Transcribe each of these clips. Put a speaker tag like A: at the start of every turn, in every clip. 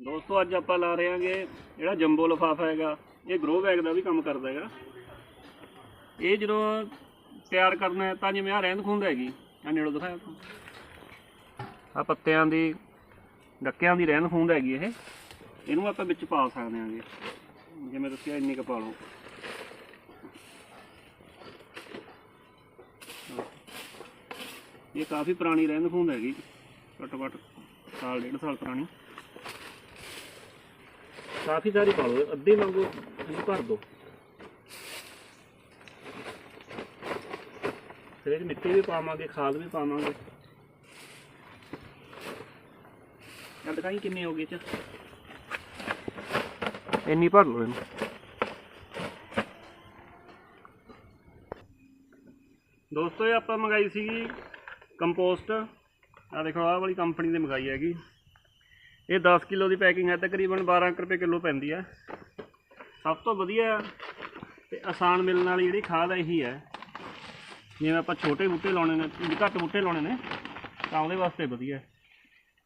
A: ਦੋਸਤੋ, ਅੱਜ ਆਪਾਂ ਲਾ ਰਹੇ ਹਾਂਗੇ ਜਿਹੜਾ ਜੰਬੋ ਲਫਾਫਾ ਹੈਗਾ, ਇਹ ਗਰੋ ਬੈਗ ਦਾ ਵੀ ਕੰਮ ਕਰਦਾ ਹੈਗਾ। ਇਹ ਜਦੋਂ ਤਿਆਰ ਕਰਨਾ ਹੈ ਤਾਂ ਜਿਵੇਂ ਆ ਰਹਿੰਦ ਖੁੰਦ ਹੈਗੀ ਆ ਨੇੜੋ ਦਿਖਾਇਆ ਆ ਪੱਤਿਆਂ ਦੀ, ਡੱਕਿਆਂ ਦੀ ਰਹਿੰਦ ਖੁੰਦ ਹੈਗੀ ਇਹ। ਇਹਨੂੰ ਆਪਾਂ ਵਿੱਚ ਪਾ ਸਕਦੇ ਹਾਂਗੇ। ਜਿਵੇਂ ਤੁਸੀਂ ਇੰਨੀ ਕੁ ਪਾ ਲਓ। ਇਹ ਕਾਫੀ ਪੁਰਾਣੀ ਰਹਿੰਦ ਖੂੰਦ ਹੈਗੀ, ਘੱਟੋ ਘੱਟ ਸਾਲ, ਡੇਢ ਸਾਲ ਪੁਰਾਣੀ। ਕਾਫੀ ਸਾਰੀ ਪਾ ਲਓ ਅੱਧੀ ਵਾਂਗੂ ਇਹਨੂੰ ਭਰ ਦਿਓ ਫਿਰ ਇਹ ਮਿੱਟੀ ਵੀ ਪਾਵਾਂਗੇ ਖਾਦ ਵੀ ਪਾਵਾਂਗੇ। ਆ ਦਿਖਾਈ ਕਿੰਨੀ ਹੋ ਗਈ ਚ। ਇੰਨੀ ਭਰ ਲਓ ਇਹਨੂੰ। ਦੋਸਤੋ ਇਹ ਆਪਾਂ ਮੰਗਾਈ ਸੀਗੀ ਕੰਪੋਸਟ। ਆ ਦੇਖੋ ਆਹ ਵਾਲੀ ਕੰਪਨੀ ਦੀ ਮੰਗਾਈ ਹੈਗੀ। ਇਹ 10 ਕਿਲੋ ਦੀ ਪੈਕਿੰਗ ਹੈ, ਤਕਰੀਬਨ 12 ਕੁ ਰੁਪਏ ਕਿਲੋ ਪੈਂਦੀ ਹੈ। ਸਭ ਤੋਂ ਵਧੀਆ ਤੇ ਆਸਾਨ ਮਿਲਣ ਵਾਲੀ ਜਿਹੜੀ ਖਾਦ ਹੈ, ਇਹੀ ਹੈ। ਜਿਵੇਂ ਆਪਾਂ ਛੋਟੇ ਬੂਟੇ ਲਾਉਣੇ ਨੇ ਘੱਟ ਬੂਟੇ ਲਾਉਣੇ ਨੇ, ਤਾਂ ਉਹਦੇ ਵਾਸਤੇ ਵਧੀਆ ਹੈ।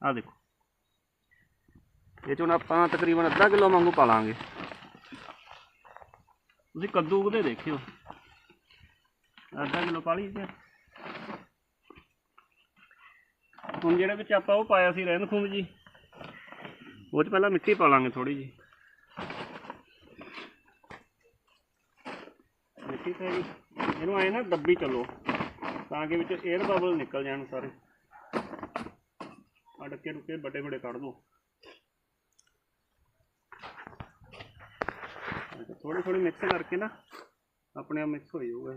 A: ਆਹ ਦੇਖੋ। ਇਹ ਚੋਂ ਆਪਾਂ ਤਕਰੀਬਨ ਅੱਧਾ ਕਿਲੋ ਵਾਂਗੂ ਪਾ ਲਾਂਗੇ। ਤੁਸੀਂ ਕੱਦੂ ਉਹਦੇ ਦੇਖਿਓ। ਅੱਧਾ ਕਿਲੋ ਪਾ ਲਈ ਤੇ। ਹੁਣ ਜਿਹੜੇ ਵਿੱਚ ਆਪਾਂ ਉਹ ਪਾਇਆ ਸੀ, ਰਹਿੰਦ ਖੁੰਦ ਜੀ। ਉਹ ਚ ਪਹਿਲਾਂ ਮਿੱਟੀ ਪਾ ਲਾਂਗੇ ਥੋੜੀ ਜੀ ਮਿੱਟੀ ਪੈ ਗਈ ਇਹਨੂੰ ਆਏ ਨਾ ਦੱਬੀ ਚੱਲੋ, ਤਾਂ ਕਿ ਵਿੱਚ 에ਅਰ ਬਬਲ ਨਿਕਲ ਜਾਣ ਸਾਰੇ। ਅੜਕੇ ਰੁਕੇ ਵੱਡੇ ਵੱਡੇ ਕੱਢ ਦੋ। ਥੋੜੀ ਥੋੜੀ ਮਿਕਸ ਕਰਕੇ ਨਾ ਆਪਣੇ ਆਪ ਮਿਕਸ ਹੋ ਜਾਊਗਾ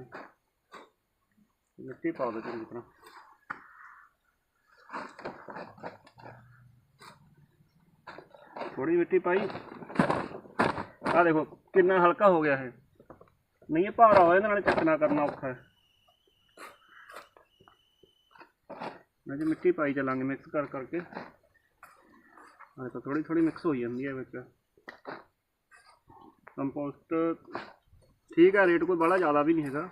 A: ਮਿੱਟੀ ਪਾ ਦਿਓ ਚੰਗੀ ਤਰ੍ਹਾਂ। ਥੋੜੀ ਮਿੱਟੀ ਪਾਈ। ਆ ਦੇਖੋ, ਕਿੰਨਾ ਹਲਕਾ ਹੋ ਗਿਆ ਇਹ। ਨਹੀਂ, ਇਹ ਭਾਰਾ ਹੋਇਆ, ਇਹਦੇ ਨਾਲ ਚੱਕਣਾ ਕਰਨਾ ਔਖਾ ਹੈ। ਮੈਂ ਜੀ ਮਿੱਟੀ ਪਾਈ ਚੱਲਾਂਗੇ ਮਿਕਸ ਕਰ ਕਰਕੇ। ਆ ਦੇਖੋ ਥੋੜੀ ਥੋੜੀ ਮਿਕਸ ਹੋ ਜਾਂਦੀ ਹੈ ਵਿੱਚ। ਕੰਪੋਸਟ ਠੀਕ ਹੈ ਰੇਟ ਕੋਈ ਬੜਾ ਜ਼ਿਆਦਾ ਵੀ ਨਹੀਂ ਹੈਗਾ।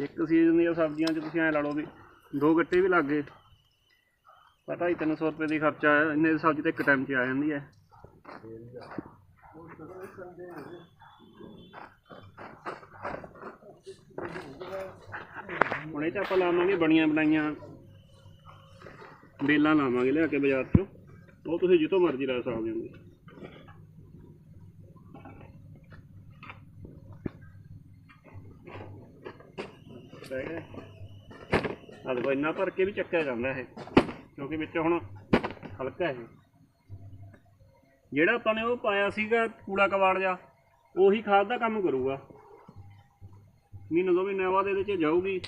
A: ਇੱਕ ਸੀਜ਼ਨ ਦੀਆਂ ਸਬਜ਼ੀਆਂ 'ਚ ਤੁਸੀਂ ਐ ਲਾ ਲਓ ਵੀ ਦੋ ਗੱਟੇ ਵੀ ਲੱਗ ਗਏ। ਪਤਾ ਹੀ 300 ਰੁਪਏ ਦੀ ਖਰਚਾ ਹੈ, ਇੰਨੇ ਦੀ ਸਬਜ਼ੀ ਤਾਂ ਇੱਕ ਟਾਈਮ 'ਚ ਆ ਜਾਂਦੀ ਹੈ। ਹੁਣ ਇਹ 'ਚ ਆਪਾਂ ਲਾਵਾਂਗੇ ਬਣੀਆਂ ਬਣਾਈਆਂ। ਬੇਲਾਂ ਲਾਵਾਂਗੇ ਲਿਆ ਕੇ ਬਾਜ਼ਾਰ 'ਚੋਂ। ਉਹ ਤੁਸੀਂ ਜਿੱਥੋਂ ਮਰਜ਼ੀ ਲੈ ਸਕਦੇ ਹੋ। ਰਹਿ ਆ ਦੇਖੋ, ਇੰਨਾ ਭਰ ਕੇ ਵੀ ਚੱਕਿਆ ਜਾਂਦਾ ਇਹ। ਕਿਉਂਕਿ ਵਿੱਚ ਹੁਣ ਹਲਕਾ ਹੈ ਜਿਹੜਾ ਆਪਾਂ ਨੇ ਉਹ ਪਾਇਆ ਸੀਗਾ ਕੂੜਾ ਕਵਾੜ ਜਾ ਉਹੀ ਖਾਦ ਦਾ ਕੰਮ ਕਰੂਗਾ। ਮਹੀਨੇ ਦੋ ਮਹੀਨੇ ਬਾਅਦ ਇਹਦੇ 'ਚ ਜਾਊਗੀ,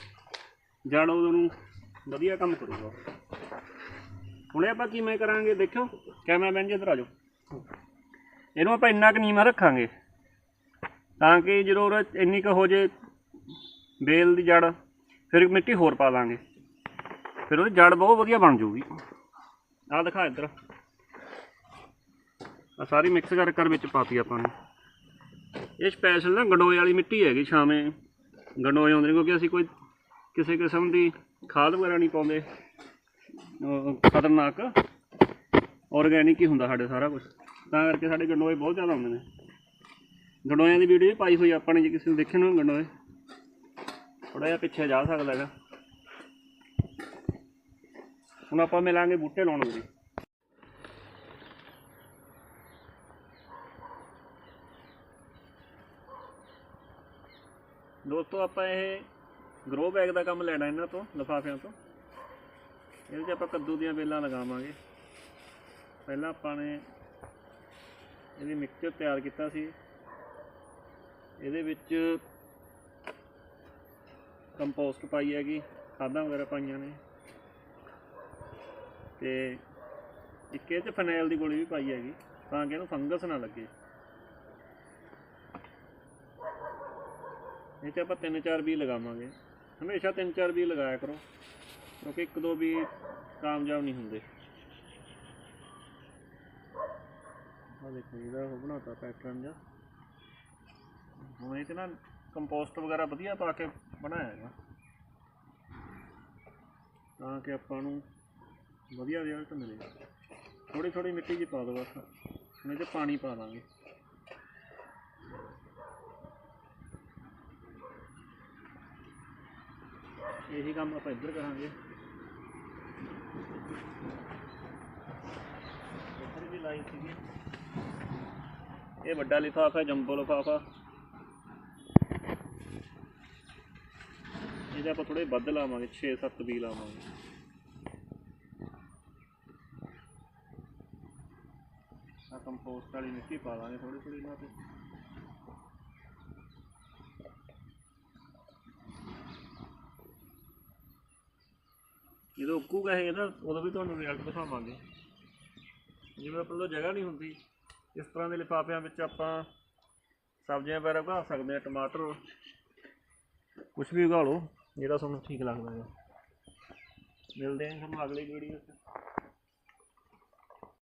A: ਜੜ ਉਹਨੂੰ ਵਧੀਆ ਕੰਮ ਕਰੂਗਾ। ਹੁਣ ਆਪਾਂ ਕਿਵੇਂ ਕਰਾਂਗੇ ਦੇਖਿਓ, ਕੈਮਰਾਮੈਨ ਜੀ ਇੱਧਰ ਆ ਜਾਓ। ਇਹਨੂੰ ਆਪਾਂ ਇੰਨਾ ਕੁ ਨੀਵਾਂ ਰੱਖਾਂਗੇ, ਤਾਂ ਕਿ ਜਦੋਂ ਉਹ ਇੰਨੀ ਕੁ ਹੋ ਜੇ ਬੇਲ ਦੀ ਜੜ, ਫਿਰ ਮਿੱਟੀ ਹੋਰ ਪਾ ਦਾਂਗੇ। ਫਿਰ ਉਹਦੀ ਜੜ ਬਹੁਤ ਵਧੀਆ ਬਣ ਜਾਊਗੀ। ਆਹ ਦਿਖਾ ਇੱਧਰ। ਆ ਸਾਰੀ ਮਿਕਸ ਕਰ ਕਰ ਵਿੱਚ ਪਾਤੀ ਆਪਾਂ ਨੇ। ਇਹ ਸਪੈਸ਼ਲ ਨਾ ਗੰਡੋਏ ਵਾਲੀ ਮਿੱਟੀ ਹੈਗੀ ਛਾਵੇਂ। ਗੰਡੋਏ ਆਉਂਦੇ ਨੇ ਕਿਉਂਕਿ ਅਸੀਂ ਕੋਈ ਕਿਸੇ ਕਿਸਮ ਦੀ ਖਾਦ ਵਗੈਰਾ ਨਹੀਂ ਪਾਉਂਦੇ। ਖਤਰਨਾਕ ਆਰਗੈਨਿਕ ਹੀ ਹੁੰਦਾ ਸਾਡੇ ਸਾਰਾ ਕੁਝ ਤਾਂ ਕਰਕੇ ਸਾਡੇ ਗੰਡੋਏ ਬਹੁਤ ਜ਼ਿਆਦਾ ਆਉਂਦੇ ਨੇ। ਗੰਡੋਇਆਂ ਦੀ ਵੀਡੀਓ ਵੀ ਪਾਈ ਹੋਈ ਆਪਾਂ ਨੇ, ਜੇ ਕਿਸੇ ਨੂੰ ਦੇਖੇ ਨਾ ਗੰਡੋਏ। ਥੋੜਾ ਜਿਹਾ ਪਿੱਛੇ ਜਾ ਸਕਦਾ ਹੈਗਾ। ਹੁਣ ਆਪਾਂ ਮਿਲਾਂਗੇ ਬੂਟੇ ਲਾਉਣ ਦੀ ਦੋਸਤੋ, ਆਪਾਂ ਇਹ ਗਰੋ ਬੈਗ ਦਾ ਕੰਮ ਲੈਣਾ ਇਹਨਾਂ ਤੋਂ, ਲਿਫਾਫਿਆਂ ਤੋਂ। ਇਹਦੇ 'ਚ ਆਪਾਂ ਕੱਦੂ ਦੀਆਂ ਬੇਲਾਂ ਲਗਾਵਾਂਗੇ। ਪਹਿਲਾਂ ਆਪਾਂ ਨੇ ਇਹਦੀ ਮਿਕਸਚਰ ਤਿਆਰ ਕੀਤਾ ਸੀ। ਇਹਦੇ ਵਿੱਚ ਕੰਪੋਸਟ ਪਾਈ ਹੈਗੀ, ਖਾਦਾਂ ਵਗੈਰਾ ਪਾਈਆਂ ਨੇ। ਤੇ ਇੱਕ ਇਹ 'ਚ ਫਨੈਲ ਦੀ ਗੋਲੀ ਵੀ ਪਾਈ ਹੈਗੀ, ਤਾਂ ਕਿ ਇਹਨੂੰ ਫੰਗਸ ਨਾ ਲੱਗੇ। ਇਹ 'ਚ ਆਪਾਂ ਤਿੰਨ ਚਾਰ ਬੀ ਲਗਾਵਾਂਗੇ। ਹਮੇਸ਼ਾ ਤਿੰਨ ਚਾਰ ਬੀ ਲਗਾਇਆ ਕਰੋ, ਕਿਉਂਕਿ ਇੱਕ ਦੋ ਵੀ ਕਾਮਯਾਬ ਨਹੀਂ ਹੁੰਦੇ। ਆ ਦੇਖੋ ਇਹਦਾ ਉਹ ਬਣਾਤਾ ਪੈਟਰਨ ਜਿਹਾ। ਹੁਣ ਇਹ 'ਚ ਨਾ ਕੰਪੋਸਟ ਵਗੈਰਾ ਵਧੀਆ ਪਾ ਕੇ ਬਣਾਇਆ ਹੈਗਾ। ਤਾਂ ਕਿ ਆਪਾਂ ਨੂੰ ਵਧੀਆ ਰਿਜ਼ਲਟ ਮਿਲੇਗਾ ਥੋੜੀ ਥੋੜੀ ਮਿੱਟੀ ਜੀ ਪਾ ਦਿਓ ਬਸ, ਨਹੀਂ ਤੇ ਪਾਣੀ ਪਾ ਦਾਂਗੇ ਇਹੀ ਕੰਮ ਆਪਾਂ ਇੱਧਰ ਕਰਾਂਗੇ। ਇੱਧਰ ਵੀ ਲਾਈ ਸੀਗੀ। ਇਹ ਵੱਡਾ ਲਿਫਾਫਾ ਹੈ ਜੰਬੋ ਲਿਫਾਫਾ। ਇਹਦੇ ਆਪਾਂ ਥੋੜੇ ਵੱਧ ਲਾਵਾਂਗੇ 6-7 ਵੀ ਲਾਵਾਂਗੇ। ਕੰਪੋਸਟ ਵਾਲੀ ਮਿੱਟੀ ਪਾ ਦਾਂਗੇ ਥੋੜੀ ਥੋੜੀ ਇਹਨਾਂ ਤੇ। ਜਦੋਂ ਉੱਗੂਗਾ ਇਹ ਨਾ, ਉਦੋਂ ਵੀ ਤੁਹਾਨੂੰ ਰਿਜ਼ਲਟ ਦਿਖਾਵਾਂਗੇ। ਜਿਵੇਂ ਆਪਣੇ ਕੋਲ ਜਗ੍ਹਾ ਨਹੀਂ ਹੁੰਦੀ, ਇਸ ਤਰ੍ਹਾਂ ਦੇ ਲਿਫਾਫਿਆਂ ਵਿੱਚ ਆਪਾਂ ਸਬਜ਼ੀਆਂ ਵਗੈਰਾ ਉਗਾ ਸਕਦੇ ਹਾਂ, ਟਮਾਟਰ ਕੁਝ ਵੀ ਉਗਾ ਲਓ, ਜਿਹੜਾ ਤੁਹਾਨੂੰ ਠੀਕ ਲੱਗਦਾ ਹੈ। ਮਿਲਦੇ ਹਾਂ ਤੁਹਾਨੂੰ ਅਗਲੀ ਵੀਡੀਓ 'ਚ।